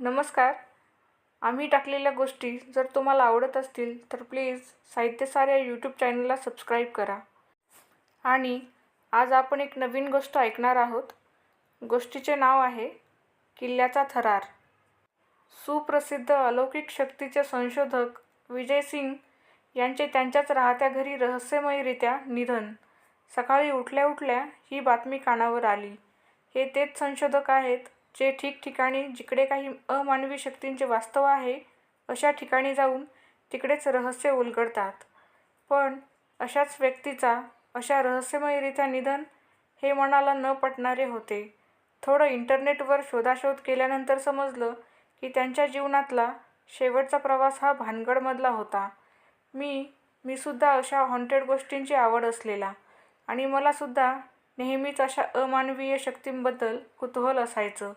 नमस्कार. आम्ही टाकलेल्या गोष्टी जर तुम्हाला आवडत असतील तर प्लीज साहित्यसार या यूट्यूब चॅनलला सबस्क्राईब करा. आणि आज आपण एक नवीन गोष्ट ऐकणार आहोत. गोष्टीचे नाव आहे किल्ल्याचा थरार. सुप्रसिद्ध अलौकिक शक्तीचे संशोधक विजय सिंग यांचे त्यांच्याच राहत्या घरी रहस्यमयरित्या निधन. सकाळी उठल्या उठल्या ही बातमी कानावर आली. हे तेच संशोधक आहेत जे ठिकठिकाणी जिकडे काही अमानवी शक्तींचे वास्तव आहे अशा ठिकाणी जाऊन तिकडेच रहस्य उलगडतात. पण अशाच व्यक्तीचा अशा रहस्यमयरित्या निधन हे मनाला न पटणारे होते. थोडं इंटरनेटवर शोधाशोध केल्यानंतर समजलं की त्यांच्या जीवनातला शेवटचा प्रवास हा भानगडमधला होता. मी मी सुद्धा अशा हॉन्टेड गोष्टींची आवड असलेला आणि मलासुद्धा नेहमीच अशा अमानवीय शक्तींबद्दल कुतूहल असायचं.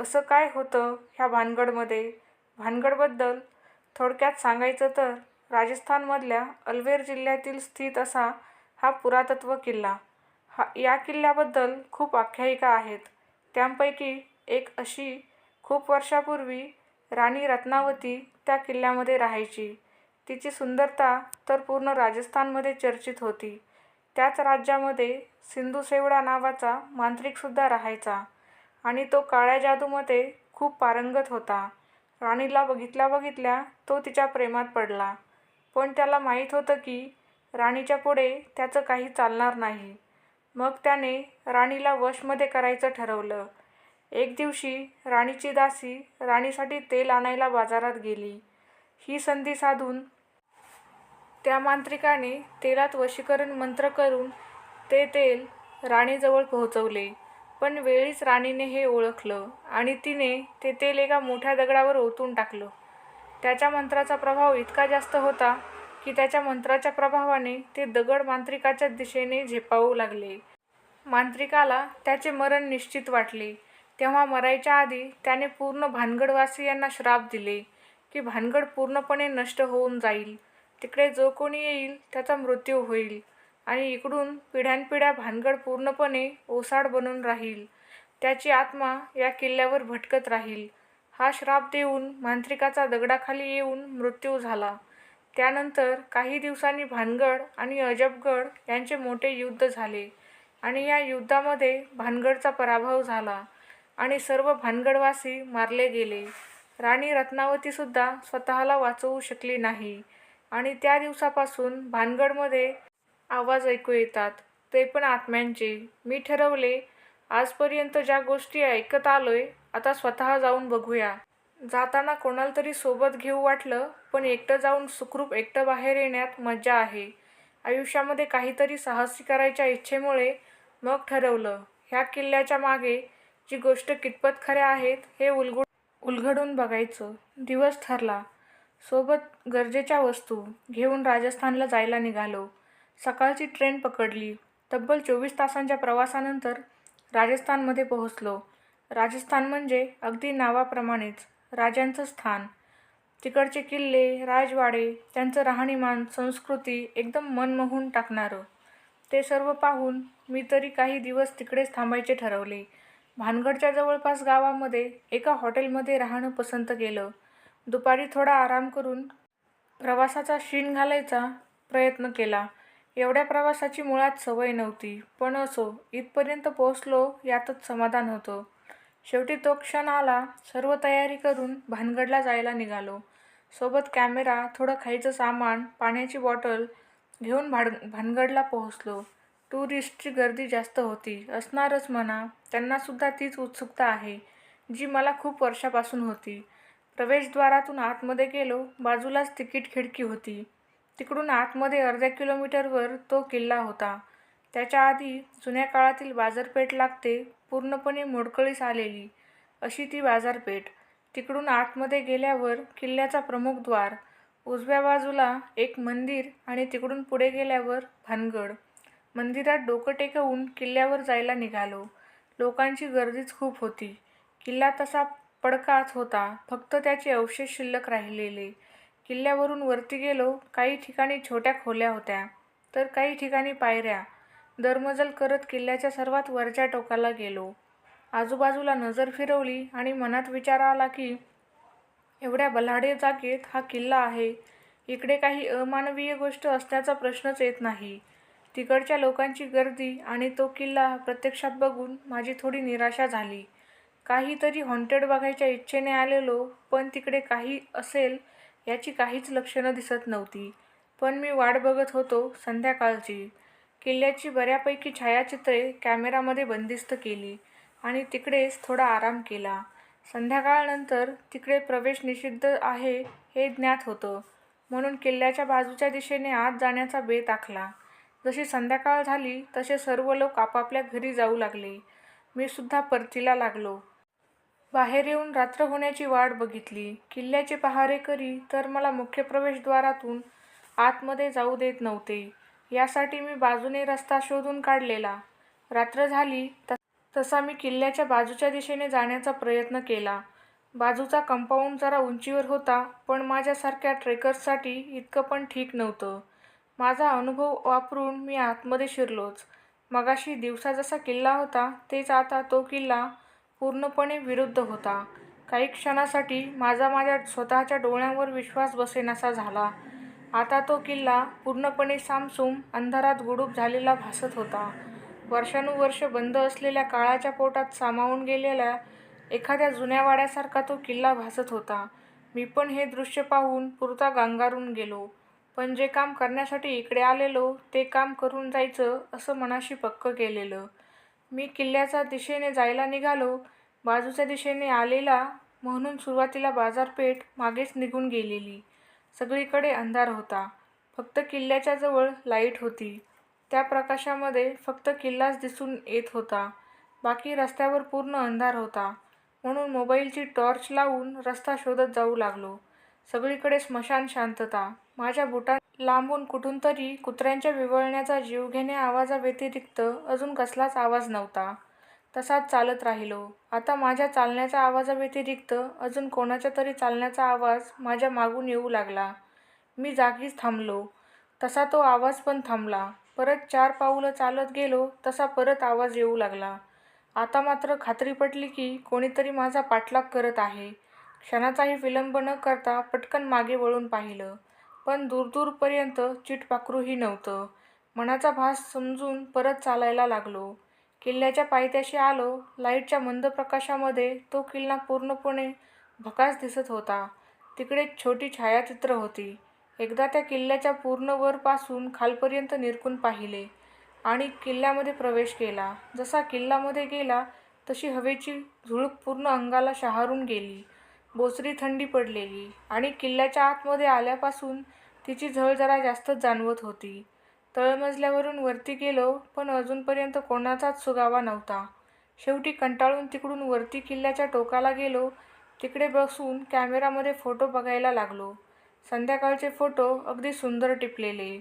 असं काय होतं ह्या भानगडमध्ये? भानगडबद्दल थोडक्यात सांगायचं तर राजस्थानमधल्या अलवेर जिल्ह्यातील स्थित असा हा पुरातत्व किल्ला. हा या किल्ल्याबद्दल खूप आख्यायिका आहेत. त्यांपैकी एक अशी खूप वर्षापूर्वी राणी रत्नावती त्या किल्ल्यामध्ये राहायची. तिची सुंदरता तर पूर्ण राजस्थानमध्ये चर्चित होती. त्याच राज्यामध्ये सिंधुसेवडा नावाचा मांत्रिकसुद्धा राहायचा. आणि तो काळ्या जादूमध्ये खूप पारंगत होता. राणीला बघितल्या बघितल्या तो तिच्या प्रेमात पडला. पण त्याला माहीत होतं की राणीच्या पुढे त्याचं काही चालणार नाही. मग त्याने राणीला वशमध्ये करायचं ठरवलं. एक दिवशी राणीची दासी राणीसाठी तेल आणायला बाजारात गेली. ही संधी साधून त्या मांत्रिकाने तेलात वशीकरण मंत्र करून ते तेल राणीजवळ पोहोचवले. पण वेळीच राणीने हे ओळखलं आणि तिने ते तेल एका मोठ्या दगडावर ओतून टाकलं. त्याच्या मंत्राचा प्रभाव इतका जास्त होता की त्याच्या मंत्राच्या प्रभावाने ते दगड मांत्रिकाच्या दिशेने झेपावू लागले. मांत्रिकाला त्याचे मरण निश्चित वाटले. तेव्हा मरायच्या आधी त्याने पूर्ण भानगडवासियांना श्राप दिले की भानगड पूर्णपणे नष्ट होऊन जाईल. तिकडे जो कोणी येईल त्याचा मृत्यू होईल. आणि इकडून पिढ्यानपिढ्या भानगड पूर्णपणे ओसाड बनून राहील. त्याची आत्मा या किल्ल्यावर भटकत राहील. हा श्राप देऊन मांत्रिकाचा दगडाखाली येऊन मृत्यू झाला. त्यानंतर काही दिवसांनी भानगड आणि अजबगड यांचे मोठे युद्ध झाले आणि या युद्धामध्ये भानगडचा पराभव झाला आणि सर्व भानगडवासी मारले गेले. राणी रत्नावतीसुद्धा स्वतःला वाचवू शकली नाही आणि त्या दिवसापासून भानगडमध्ये आवाज ऐकू येतात. ते पण आत्म्यांचे. मी ठरवले आजपर्यंत ज्या गोष्टी ऐकत आलोय आता स्वतः जाऊन बघूया. जाताना कोणाला तरी सोबत घेऊ वाटलं पण एकटं जाऊन सुखरूप एकटं बाहेर येण्यात मजा आहे. आयुष्यामध्ये काहीतरी साहसी करायच्या इच्छेमुळे मग ठरवलं. ह्या किल्ल्याच्या मागे जी गोष्ट कितपत खऱ्या आहेत हे उलगड उलगडून बघायचं. दिवस ठरला. सोबत गरजेच्या वस्तू घेऊन राजस्थानला जायला निघालो. सकाळची ट्रेन पकडली. तब्बल चोवीस तासांच्या प्रवासानंतर राजस्थानमध्ये पोहोचलो. राजस्थान म्हणजे अगदी नावाप्रमाणेच राजांचं स्थान. तिकडचे किल्ले राजवाडे त्यांचं राहणीमान संस्कृती एकदम मनमोहून टाकणारं. ते सर्व पाहून मी तरी काही दिवस तिकडेच थांबायचे ठरवले. भानगडच्या जवळपास गावामध्ये एका हॉटेलमध्ये राहणं पसंत केलं. दुपारी थोडा आराम करून प्रवासाचा शीण घालायचा प्रयत्न केला. एवढ्या प्रवासाची मुळात सवय नव्हती. पण असो इथपर्यंत पोहोचलो यातच समाधान होतं. शेवटी तो क्षण आला सर्व तयारी करून भानगडला जायला निघालो. सोबत कॅमेरा थोडं खायचं सामान पाण्याची बॉटल घेऊन भाड भानगडला पोहोचलो. टुरिस्टची गर्दी जास्त होती. असणारच म्हणा त्यांनासुद्धा तीच उत्सुकता आहे जी मला खूप वर्षापासून होती. प्रवेशद्वारातून आतमध्ये गेलो बाजूलाच तिकीट खिडकी होती. तिकडून आतमध्ये अर्ध्या किलोमीटरवर तो किल्ला होता. त्याच्या आधी जुन्या काळातील बाजारपेठ लागते पूर्णपणे मोडकळीस आलेली अशी ती बाजारपेठ. तिकडून आतमध्ये गेल्यावर किल्ल्याचा प्रमुख द्वार उजव्या बाजूला एक मंदिर आणि तिकडून पुढे गेल्यावर भानगड. मंदिरात डोकं टेकवून किल्ल्यावर जायला निघालो. लोकांची गर्दीच खूप होती. किल्ला तसा पडकाच होता फक्त त्याचे अवशेष शिल्लक राहिलेले. किल्ल्यावरून वरती गेलो काही ठिकाणी छोट्या खोल्या होत्या तर काही ठिकाणी पायऱ्या. दरमजल करत किल्ल्याच्या सर्वात वरच्या टोकाला गेलो. आजूबाजूला नजर फिरवली आणि मनात विचार आला की एवढ्या बलाढे जागेत हा किल्ला आहे. इकडे काही अमानवीय गोष्ट असण्याचा प्रश्नच येत नाही. तिकडच्या लोकांची गर्दी आणि तो किल्ला प्रत्यक्षात बघून माझी थोडी निराशा झाली. काहीतरी हॉन्टेड बघायच्या इच्छेने आलेलो पण तिकडे काही असेल याची काहीच लक्षणं दिसत नव्हती. पण मी वाट बघत होतो संध्याकाळची. किल्ल्याची बऱ्यापैकी छायाचित्रे कॅमेरामध्ये बंदिस्त केली आणि तिकडेच थोडा आराम केला. संध्याकाळनंतर तिकडे प्रवेश निषिद्ध आहे हे ज्ञात होतं. म्हणून किल्ल्याच्या बाजूच्या दिशेने आत जाण्याचा बेत आखला. जशी संध्याकाळ झाली तसे सर्व लोक आपापल्या घरी जाऊ लागले. मी सुद्धा परतीला लागलो. बाहेर येऊन रात्र होण्याची वाट बघितली. किल्ल्याचे पहारेकरी तर मला मुख्य प्रवेशद्वारातून आतमध्ये जाऊ देत नव्हते. यासाठी मी बाजूने रस्ता शोधून काढलेला. रात्र झाली त तसा मी किल्ल्याच्या बाजूच्या दिशेने जाण्याचा प्रयत्न केला. बाजूचा कंपाऊंड जरा उंचीवर होता पण माझ्यासारख्या ट्रेकर्ससाठी इतकं पण ठीक नव्हतं. माझा अनुभव वापरून मी आतमध्ये शिरलोच. मगाशी दिवसा जसा किल्ला होता तेच आता तो किल्ला पूर्णपणे विरुद्ध होता. काही क्षणासाठी माझा माझ्या स्वतःच्या डोळ्यांवर विश्वास बसेनासा झाला. आता तो किल्ला पूर्णपणे सामसूम अंधारात गुडूप झालेला भासत होता. वर्षानुवर्ष बंद असलेल्या काळाच्या पोटात सामावून गेलेल्या एखाद्या जुन्या वाड्यासारखा तो किल्ला भासत होता. मी पण हे दृश्य पाहून पुरता गांगारून गेलो. पण जे काम करण्यासाठी इकडे आलेलो ते काम करून जायचं असं मनाशी पक्क केलेलं. मी किल्ल्याच्या दिशेने जायला निघालो. बाजूच्या दिशेने आलेला म्हणून सुरुवातीला बाजारपेठ मागेच निघून गेलेली. सगळीकडे अंधार होता. फक्त किल्ल्याच्या जवळ लाइट होती. त्या प्रकाशामध्ये फक्त किल्लाच दिसून येत होता. बाकी रस्त्यावर पूर्ण अंधार होता. म्हणून मोबाईलची टॉर्च लावून रस्ता शोधत जाऊ लागलो. सगळीकडे स्मशान शांतता. माझ्या बुटां लांबून कुठून तरी कुत्र्यांच्या विवळण्याचा जीवघेण्या आवाजाव्यतिरिक्त अजून कसलाच आवाज नव्हता. तसाच चालत राहिलो. आता माझ्या चालण्याच्या आवाजाव्यतिरिक्त अजून कोणाच्या तरी चालण्याचा आवाज माझ्या मागून येऊ लागला. मी जागीच थांबलो. तसा तो आवाज पण थांबला. परत चार पाऊलं चालत गेलो तसा परत आवाज येऊ लागला. आता मात्र खात्री पटली की कोणीतरी माझा पाठलाग करत आहे. क्षणाचाही विलंब न करता पटकन मागे वळून पाहिलं. पण दूरदूरपर्यंत चिटपाखरूही नव्हतं. मनाचा भास समजून परत चालायला लागलो. किल्ल्याच्या पायथ्याशी आलो लाईटच्या मंद प्रकाशामध्ये तो किल्ला पूर्णपणे भकास दिसत होता. तिकडे छोटी छायाचित्र होती. एकदा त्या किल्ल्याच्या पूर्ण वरपासून खालपर्यंत निरखून पाहिले आणि किल्ल्यामध्ये प्रवेश केला. जसा किल्ल्यामध्ये गेला तशी हवेची झुळूक पूर्ण अंगाला शहारून गेली. बोचरी थंडी पडलेली आणि किल्ल्याच्या आतमध्ये आल्यापासून तिची झळ जरा जास्तच जाणवत होती. तळमजल्यावरून वरती गेलो पण अजूनपर्यंत कोणाचाच सुगावा नव्हता. शेवटी कंटाळून तिकडून वरती किल्ल्याच्या टोकाला गेलो तिकडे बसून कॅमेरामध्ये फोटो बघायला लागलो. संध्याकाळचे फोटो अगदी सुंदर टिपलेले.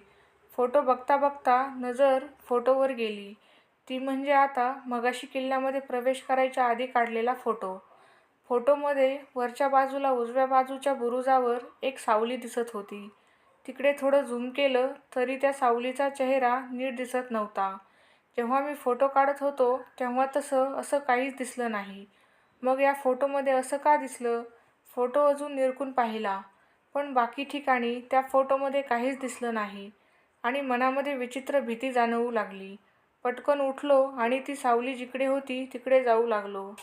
फोटो बघता बघता नजर फोटोवर गेली. ती म्हणजे आता मगाशी किल्ल्यामध्ये प्रवेश करायच्या आधी काढलेला फोटो. फोटोमध्ये वरच्या बाजूला उजव्या बाजूच्या बुरुजावर एक सावली दिसत होती. तिकडे थोडं झूम केलं तरी त्या सावलीचा चेहरा नीट दिसत नव्हता. जेव्हा मी फोटो काढत होतो तेव्हा तसं असं काहीच दिसलं नाही. मग या फोटोमध्ये असं का दिसलं? फोटो अजून निरकून पाहिला. पण बाकी ठिकाणी त्या फोटोमध्ये काहीच दिसलं नाही आणि मनामध्ये विचित्र भीती जाणवू लागली. पटकन उठलो आणि ती सावली जिकडे होती तिकडे जाऊ लागलो.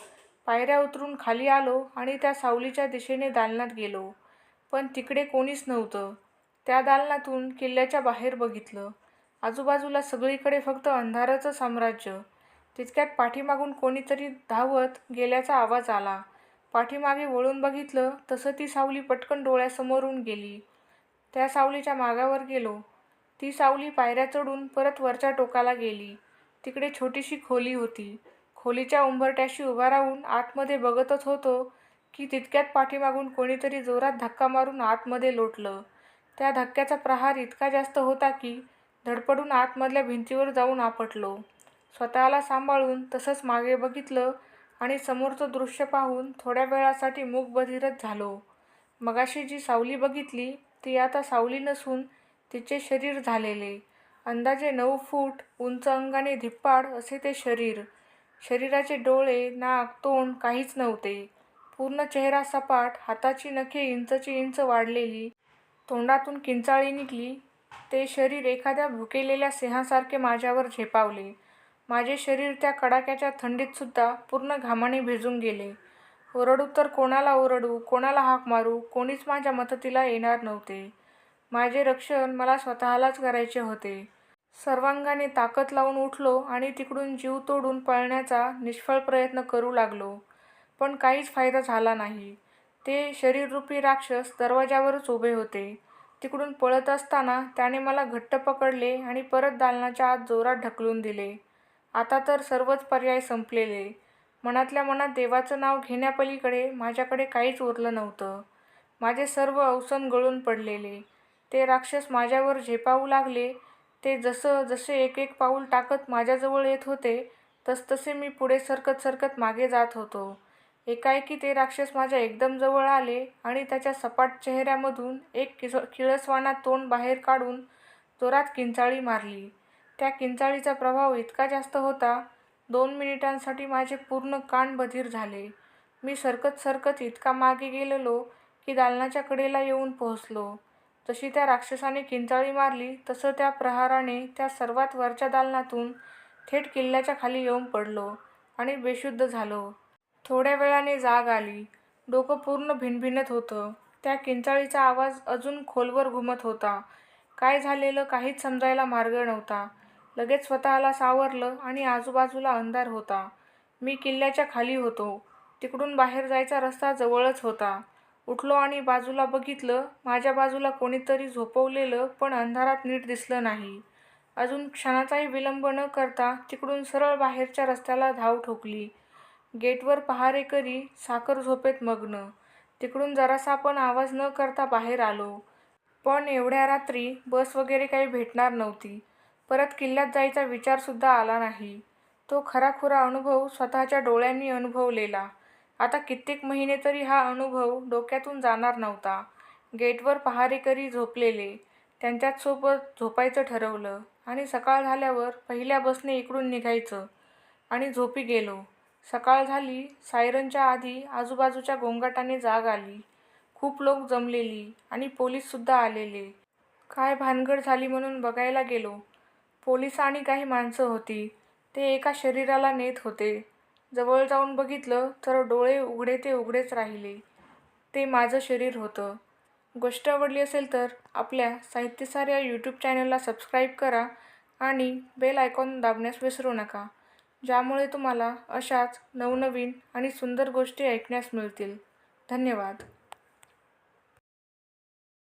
पायऱ्या उतरून खाली आलो आणि त्या सावलीच्या दिशेने दालनात गेलो. पण तिकडे कोणीच नव्हतं. त्या दालनातून किल्ल्याच्या बाहेर बघितलं. आजूबाजूला सगळीकडे फक्त अंधाराचं साम्राज्य. तितक्यात पाठीमागून कोणीतरी धावत गेल्याचा आवाज आला. पाठीमागे वळून बघितलं तसं ती सावली पटकन डोळ्यासमोरून गेली. त्या सावलीच्या मागावर गेलो. ती सावली पायऱ्या चढून परत वरच्या टोकाला गेली. तिकडे छोटीशी खोली होती. खोलीच्या उंबरट्याशी उभा राहून आतमध्ये बघतच होतो की तितक्यात पाठीमागून कोणीतरी जोरात धक्का मारून आतमध्ये लोटलं. त्या धक्क्याचा प्रहार इतका जास्त होता की धडपडून आतमधल्या भिंतीवर जाऊन आपटलो. स्वतःला सांभाळून तसंच मागे बघितलं आणि समोरचं दृश्य पाहून थोड्या वेळासाठी मूक मूकबधिरच झालो. मगाशी जी सावली बघितली ती आता सावली नसून तिचे शरीर झालेले. अंदाजे नऊ फूट उंच अंगाने धिप्पाड असे ते शरीर. शरीराचे डोळे नाक तोंड काहीच नव्हते. पूर्ण चेहरा सपाट हाताची नखे इंचची इंच वाढलेली. तोंडातून किंचाळी निघली. ते शरीर एखाद्या भुकेलेल्या सिंहासारखे माझ्यावर झेपावले. माझे शरीर त्या कडाक्याच्या थंडीतसुद्धा पूर्ण घामाने भिजून गेले. ओरडू तर कोणाला ओरडू कोणाला हाक मारू कोणीच माझ्या मदतीला येणार नव्हते. माझे रक्षण मला स्वतःलाच करायचे होते. सर्वांगाने ताकद लावून उठलो आणि तिकडून जीव तोडून पळण्याचा निष्फळ प्रयत्न करू लागलो. पण काहीच फायदा झाला नाही. ते शरीररूपी राक्षस दरवाजावरच उभे होते. तिकडून पळत असताना त्याने मला घट्ट पकडले आणि परत दालनाच्या आत जोरात ढकलून दिले. आता तर सर्वच पर्याय संपलेले. मनातल्या मनात देवाचं नाव घेण्यापलीकडे माझ्याकडे काहीच उरलं नव्हतं. माझे सर्व अवसन गळून पडलेले. ते राक्षस माझ्यावर झेपावू लागले ते जसं जसे एक एक पाऊल टाकत माझ्याजवळ येत होते तसतसे मी पुढे सरकत सरकत मागे जात होतो. एकाएकी ते राक्षस माझ्या एकदम जवळ आले आणि त्याच्या सपाट चेहऱ्यामधून एक किस किळसवाना तोंड बाहेर काढून जोरात किंचाळी मारली. त्या किंचाळीचा प्रभाव इतका जास्त होता दोन मिनिटांसाठी माझे पूर्ण कान बधीर झाले. मी सरकत सरकत इतका मागे गेलेलो की दालनाच्या कडेला येऊन पोहोचलो. जशी त्या राक्षसाने किंचाळी मारली तसं त्या प्रहाराने त्या सर्वात वरच्या दालनातून थेट किल्ल्याच्या खाली येऊन पडलो आणि बेशुद्ध झालो. थोड्या वेळाने जाग आली. डोकं पूर्ण भिनभिनत होतं. त्या किंचाळीचा आवाज अजून खोलवर घुमत होता. काय झालेलं काहीच समजायला मार्ग नव्हता. लगेच स्वतःला सावरलं आणि आजूबाजूला अंधार होता. मी किल्ल्याच्या खाली होतो. तिकडून बाहेर जायचा रस्ता जवळच होता. उठलो आणि बाजूला बघितलं माझ्या बाजूला कोणीतरी झोपवलेलं पण अंधारात नीट दिसलं नाही. अजून क्षणाचाही विलंब न करता तिकडून सरळ बाहेरच्या रस्त्याला धाव ठोकली. गेटवर पहारेकरी साखर झोपेत मग्न. तिकडून जरासा पण आवाज न करता बाहेर आलो. पण एवढ्या रात्री बस वगैरे काही भेटणार नव्हती. परत किल्ल्यात जायचा विचारसुद्धा आला नाही. तो खराखुरा अनुभव स्वतःच्या डोळ्यांनी अनुभवलेला. आता कित्येक महिने तरी हा अनुभव डोक्यातून जाणार नव्हता. गेटवर पहारेकरी झोपलेले. त्यांच्याचसोबत झोपायचं ठरवलं आणि सकाळ झाल्यावर पहिल्या बसने इकडून निघायचं आणि झोपी गेलो. सकाळ झाली सायरनच्या आधी आजूबाजूच्या गोंगाटाने जाग आली. खूप लोक जमलेली आणि पोलीससुद्धा आलेले. काय भानगड झाली म्हणून बघायला गेलो. पोलीस आणि काही माणसं होती. ते एका शरीराला नेत होते. जवळ जाऊन बघितलं तर डोळे उघडे ते उघडेच राहिले. ते माझं शरीर होतं. गोष्ट आवडली असेल तर आपल्या साहित्यसार या यूट्यूब चॅनलला सबस्क्राईब करा आणि बेल आयकॉन दाबण्यास विसरू नका ज्यामुळे तुम्हाला अशाच नवनवीन आणि सुंदर गोष्टी ऐकण्यास मिळतील. धन्यवाद.